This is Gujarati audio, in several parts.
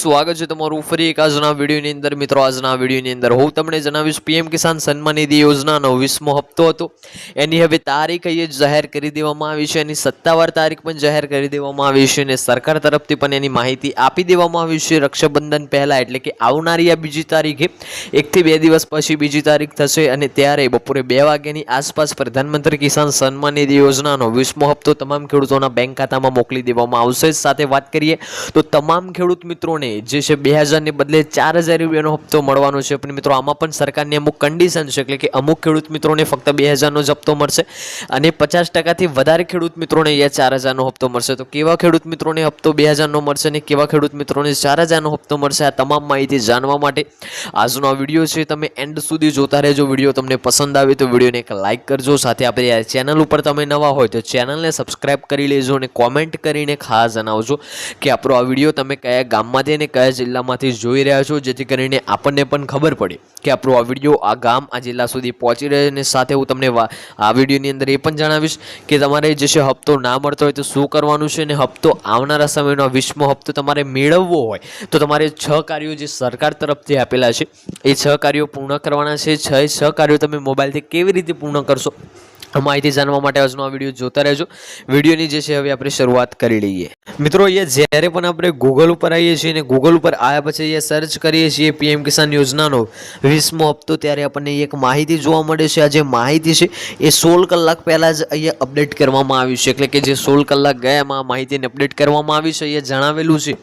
સ્વાગત છે તમારું ફરી એક આજના વિડીયોની અંદર. મિત્રો, આજના વિડીયોની અંદર હું તમને જણાવીશ પીએમ કિસાન સન્માન નિધિ યોજનાનો વીસમો હપ્તો હતો. એની હવે તારીખ અહીંયા જાહેર કરી દેવામાં આવી છે. એની સત્તાવાર તારીખ પણ જાહેર કરી દેવામાં આવી છે અને સરકાર તરફથી પણ એની માહિતી આપી દેવામાં આવી છે રક્ષાબંધન પહેલાં, એટલે કે આવનારી આ બીજી તારીખે. એકથી બે દિવસ પછી બીજી તારીખ થશે અને ત્યારે બપોરે બે વાગ્યાની આસપાસ પ્રધાનમંત્રી કિસાન સન્માન નિધિ યોજનાનો વીસમો હપ્તો તમામ ખેડૂતોના બેંક ખાતામાં મોકલી દેવામાં આવશે. સાથે વાત કરીએ તો તમામ ખેડૂત મિત્રોને જે છે બે હજારને બદલે ચાર હજાર રૂપિયાનો હપ્તો મળવાનો છે. પણ મિત્રો, આમાં પણ સરકારની અમુક કન્ડિશન છે, એટલે કે અમુક ખેડૂત મિત્રોને ફક્ત બે હજારનો જ હપ્તો મળશે અને પચાસ ટકાથી વધારે ખેડૂત મિત્રોને અહીંયા ચાર હજારનો હપ્તો મળશે. તો કેવા ખેડૂત મિત્રોને હપ્તો બે હજારનો મળશે અને કેવા ખેડૂત મિત્રોને ચાર હજારનો હપ્તો મળશે? આ તમામ માહિતી જાણવા માટે આજનો આ વીડિયો છે. તમે એન્ડ સુધી જોતા રહેજો. વીડિયો તમને પસંદ આવે તો વિડીયોને એક લાઇક કરજો. સાથે આપણે ચેનલ ઉપર તમે નવા હોય તો ચેનલને સબસ્ક્રાઇબ કરી લેજો અને કોમેન્ટ કરીને ખાસ જણાવજો કે આપણો આ વીડિયો તમે કયા ગામમાંથી અને કયા જિલ્લામાંથી જોઈ રહ્યા છો? જેથી કરીને આપણને પણ ખબર પડે કે આપણો આ વીડિયો આ ગામ, આ જિલ્લા સુધી પહોંચી રહ્યો અને સાથે હું તમને આ વિડીયોની અંદર એ પણ જણાવીશ કે તમારે જે છે હપ્તો ના મળતો હોય તો શું કરવાનું છે? અને હપ્તો આવનારા સમયનો વીસમો હપ્તો તમારે મેળવવો હોય તો તમારે છ કાર્યો જે સરકાર તરફથી આપેલા છે, એ છ કાર્યો પૂર્ણ કરવાના છે. છ છ કાર્યો તમે મોબાઈલથી કેવી રીતે પૂર્ણ કરશો? માહિતી જાણવા માટે આજનો આ વીડિયો જોતા રહેજો. વિડીયોની જે છે હવે આપણે શરૂઆત કરી લઈએ. મિત્રો, અહીંયા જ્યારે પણ આપણે ગૂગલ ઉપર આવીએ છીએ અને ગૂગલ ઉપર આવ્યા પછી અહીંયા સર્ચ કરીએ છીએ પીએમ કિસાન યોજનાનો, વીસમો હપ્તો, ત્યારે આપણને એક માહિતી જોવા મળે છે. આ જે માહિતી છે, એ સોળ કલાક પહેલાં જ અહીંયા અપડેટ કરવામાં આવ્યું છે. એટલે કે જે સોળ કલાક ગયામાં માહિતીને અપડેટ કરવામાં આવી છે. અહીંયા જણાવેલું છે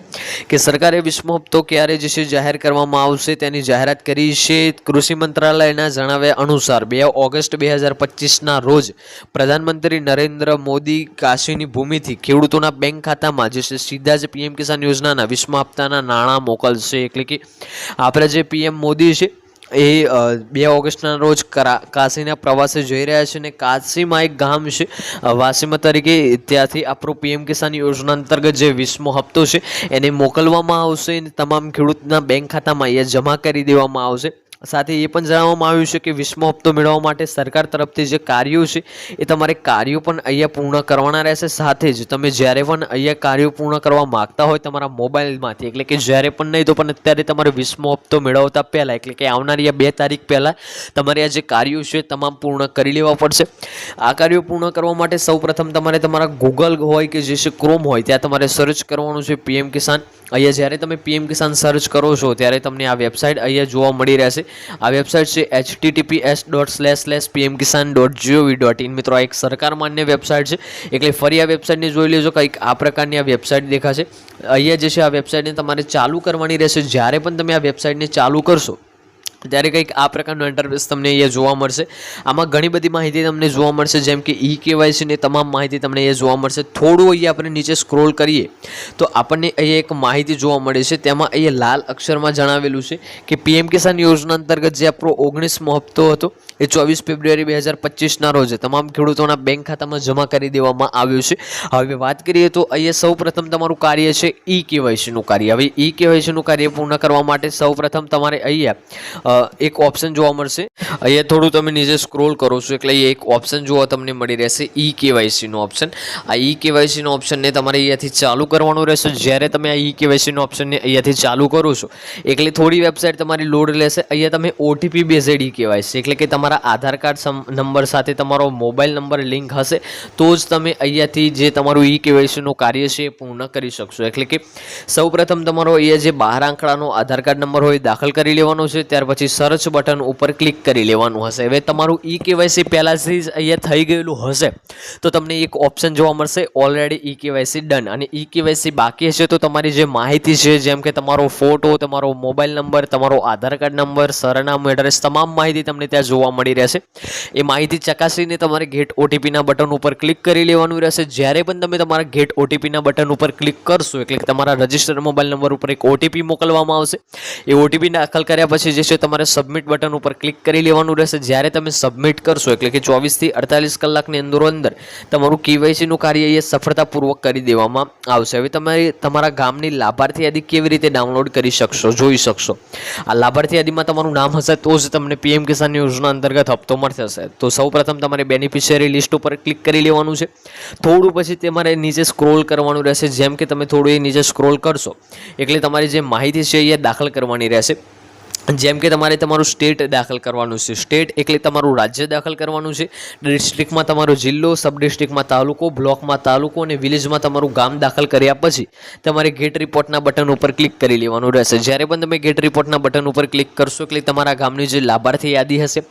કે સરકારે વીસમો હપ્તો ક્યારે જે છે જાહેર કરવામાં આવશે તેની જાહેરાત કરી છે કૃષિ મંત્રાલયના જણાવ્યા અનુસાર, બે ઓગસ્ટ બે હજાર પચીસના રોજ પ્રધાનમંત્રી નરેન્દ્ર મોદી કાશીની ભૂમિથી ખેડૂતોના બેંક ખાતામાં જે છે સીધા જ પીએમ કિસાન યોજનાના વિશ્વમાં હપ્તાના નાણાં મોકલશે. એટલે કે આપણે જે પીએમ મોદી છે એ બે ઓગસ્ટના રોજ કાશીના પ્રવાસે જઈ રહ્યા છે અને કાશીમાં એક ગામ છે વાસીમા તરીકે ત્યાંથી આપણું પીએમ કિસાન યોજના અંતર્ગત જે વીસમો હપ્તો છે એને મોકલવામાં આવશે અને તમામ ખેડૂતના બેંક ખાતામાં એ જમા કરી દેવામાં આવશે. સાથે એ પણ જણાવવામાં આવ્યું છે કે વીસમો હપ્તો મેળવવા માટે સરકાર તરફથી જે કાર્યો છે, એ તમારે કાર્યો પણ અહીંયા પૂર્ણ કરવાના રહેશે. સાથે જ તમે જ્યારે પણ અહીંયા કાર્યો પૂર્ણ કરવા માગતા હોય તમારા મોબાઈલમાંથી, એટલે કે જ્યારે પણ નહીં, તો પણ અત્યારે તમારે વીસમો હપ્તો મેળવતા પહેલાં, એટલે કે આવનારી આ બે તારીખ પહેલાં, તમારે આ જે કાર્યો છે તમામ પૂર્ણ કરી લેવા પડશે. આ કાર્યો પૂર્ણ કરવા માટે સૌપ્રથમ તમારે તમારા ગૂગલ હોય કે જે છે ક્રોમ હોય, ત્યાં તમારે સર્ચ કરવાનું છે પીએમ કિસાન અહીંયા જ્યારે તમે પીએમ કિસાન સર્ચ કરો છો, ત્યારે તમને આ વેબસાઇટ અહીંયા જોવા મળી રહેશે. આ વેબસાઇટ છે H TTPS dot slash slash PM Kisan dot GOV dot in મિત્રો, આ એક સરકાર માન્ય વેબસાઇટ છે. એટલે ફરી આ વેબસાઇટને જોઈ લેજો, કંઈક આ પ્રકારની આ વેબસાઇટ દેખાશે. અહીંયા જે છે, આ વેબસાઇટને તમારે ચાલુ કરવાની રહેશે. જ્યારે પણ તમે આ વેબસાઇટને ચાલુ કરશો ત્યારે કંઈક આ પ્રકારનું ઇન્ટરફેસ તમને અહીંયા જોવા મળશે. આમાં ઘણી બધી માહિતી તમને જોવા મળશે, જેમ કે ઈ કેવાયસીની તમામ માહિતી તમને અહીંયા જોવા મળશે. થોડું અહીંયા આપણે નીચે સ્ક્રોલ કરીએ, તો આપણને અહીંયા એક માહિતી જોવા મળે છે. તેમાં અહીંયા લાલ અક્ષરમાં જણાવેલું છે કે પીએમ કિસાન યોજના અંતર્ગત જે આપણો ઓગણીસમો હપ્તો હતો, એ ચોવીસ ફેબ્રુઆરી બે હજાર પચીસના રોજ તમામ ખેડૂતોના બેંક ખાતામાં જમા કરી દેવામાં આવ્યું છે. હવે વાત કરીએ તો અહીંયા સૌ પ્રથમ તમારું કાર્ય છે ઈ કેવાયસીનું કાર્ય. હવે ઈ કેવાયસીનું કાર્ય પૂર્ણ કરવા માટે સૌ પ્રથમ તમારે અહીંયા એક ઓપ્શન જોવા મળશે. અહીંયા થોડું તમે નીચે સ્ક્રોલ કરો છો, એટલે એક ઓપ્શન જોવા તમને મળી રહેશે ઈ કેવાયસીનો ઓપ્શન આ ઈ કેવાયસીનો ઓપ્શનને તમારે અહીંયાથી ચાલુ કરવાનું રહેશે. જ્યારે તમે આ ઈ કેવાયસીનો ઓપ્શનને અહીંયાથી ચાલુ કરો છો, એટલે થોડી વેબસાઇટ તમારી લોડ લેશે. અહીંયા તમે ઓટીપી બેઝેડ ઈ કેવાયસી એટલે કે તમારા આધાર કાર્ડ નંબર સાથે તમારો મોબાઈલ નંબર લિંક હશે, તો જ તમે અહીંયાથી જે તમારું ઈ કેવાયસીનું કાર્ય છે એ પૂર્ણ કરી શકશો. એટલે કે સૌપ્રથમ તમારો અહીંયા જે બાર આંકડાનો આધાર કાર્ડ નંબર હોય દાખલ કરી લેવાનો છે. ત્યાર પછી સર્ચ બટન ઉપર ક્લિક કરી લેવાનું હશે. હવે તમારું ઈ કેવાયસી પહેલાંથી જ અહીંયા થઈ ગયેલું હશે. તો તમને એક ઓપ્શન જોવા મળશે ઓલરેડી ઈ કેવાયસી ડન અને ઈ કેવાયસી બાકી હશે તો તમારી જે માહિતી છે, જેમ કે તમારો ફોટો તમારો મોબાઈલ નંબર તમારો આધાર કાર્ડ નંબર સરનામું એડ્રેસ તમામ માહિતી તમને ત્યાં જોવા મળી રહેશે. એ માહિતી ચકાસીને તમારે ગેટ ઓટીપીના બટન ઉપર ક્લિક કરી લેવાનું રહેશે. જ્યારે પણ તમે તમારા ગેટ ઓટીપીના બટન ઉપર ક્લિક કરશો, એટલે કે તમારા રજિસ્ટર મોબાઈલ નંબર ઉપર એક ઓટીપી મોકલવામાં આવશે. એ ઓટીપી દાખલ કર્યા પછી જે છે, તમારે સબમિટ બટન ઉપર ક્લિક કરી લેવાનું રહેશે. જ્યારે તમે સબમિટ કરશો, એટલે કે ચોવીસથી અડતાલીસ કલાકની અંદરો અંદર તમારું કેવાયસીનું કાર્ય એ સફળતાપૂર્વક કરી દેવામાં આવશે. હવે તમારી, તમારા ગામની લાભાર્થી યાદી કેવી રીતે ડાઉનલોડ કરી શકશો, જોઈ શકશો. આ લાભાર્થી યાદીમાં તમારું નામ હશે, તો જ તમને પીએમ કિસાન યોજના અંતર્ગત હપ્તો મળશે તો સૌપ્રથમ તમારે બેનિફિશિયરી લિસ્ટ ઉપર ક્લિક કરી લેવાનું છે. થોડું પછી તમારે નીચે સ્ક્રોલ કરવાનું રહેશે. જેમ કે તમે થોડું એ નીચે સ્ક્રોલ કરશો, એટલે તમારી જે માહિતી છે એ દાખલ કરવાની રહેશે. જેમ કે તમારે તમારું સ્ટેટ દાખલ કરવાનું છે. સ્ટેટ એટલે તમારું રાજ્ય દાખલ કરવાનું છે. ડિસ્ટ્રિક્ટમાં તમારો જિલ્લો, સબ ડિસ્ટ્રિક્ટમાં તાલુકો, બ્લોકમાં તાલુકો અને વિલેજમાં તમારું ગામ દાખલ કર્યા પછી તમારે ગેટ રિપોર્ટના બટન ઉપર ક્લિક કરી લેવાનું રહેશે. જ્યારે પણ તમે ગેટ રિપોર્ટના બટન ઉપર ક્લિક કરશો એટલે તમારા ગામની જે લાભાર્થી યાદી હશે,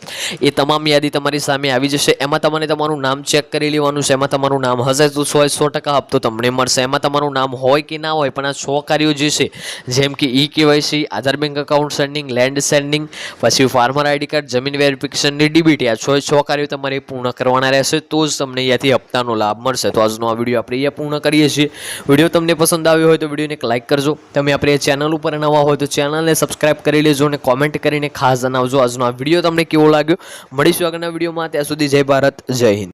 એ તમામ યાદી તમારી સામે આવી જશે. એમાં તમારે તમારું નામ ચેક કરી લેવાનું છે. એમાં તમારું નામ હશે તો સો સો ટકા હપ્તો તમને મળશે. એમાં તમારું નામ હોય કે ના હોય પણ આ છ કાર્યો જે છે, જેમ કે e KYC, Aadhaar bank account sending land sending પછી ફાર્મર આઈડી કાર્ડ જમીન વેરિફિકેશનની ડીબીટી આ છ. છ કાર્યો તમારે પૂર્ણ કરવાના રહેશે, તો જ તમને અહીંયાથી હપ્તાનો લાભ મળશે. તો આજનો આ વીડિયો આપણે અહીંયા પૂર્ણ કરીએ છીએ. વીડિયો તમને પસંદ આવ્યો હોય તો વિડીયોને એક લાઇક કરજો. તમે આપણે એ ચેનલ ઉપર નવા હોય તો ચેનલને સબસ્ક્રાઇબ કરી લેજો અને કોમેન્ટ કરીને ખાસ જણાવજો આજનો આ વીડિયો તમને કેવો લાગ્યો. મળીશું આગળના વિડીયોમાં ત્યાં સુધી જય ભારત, જય હિન્દ.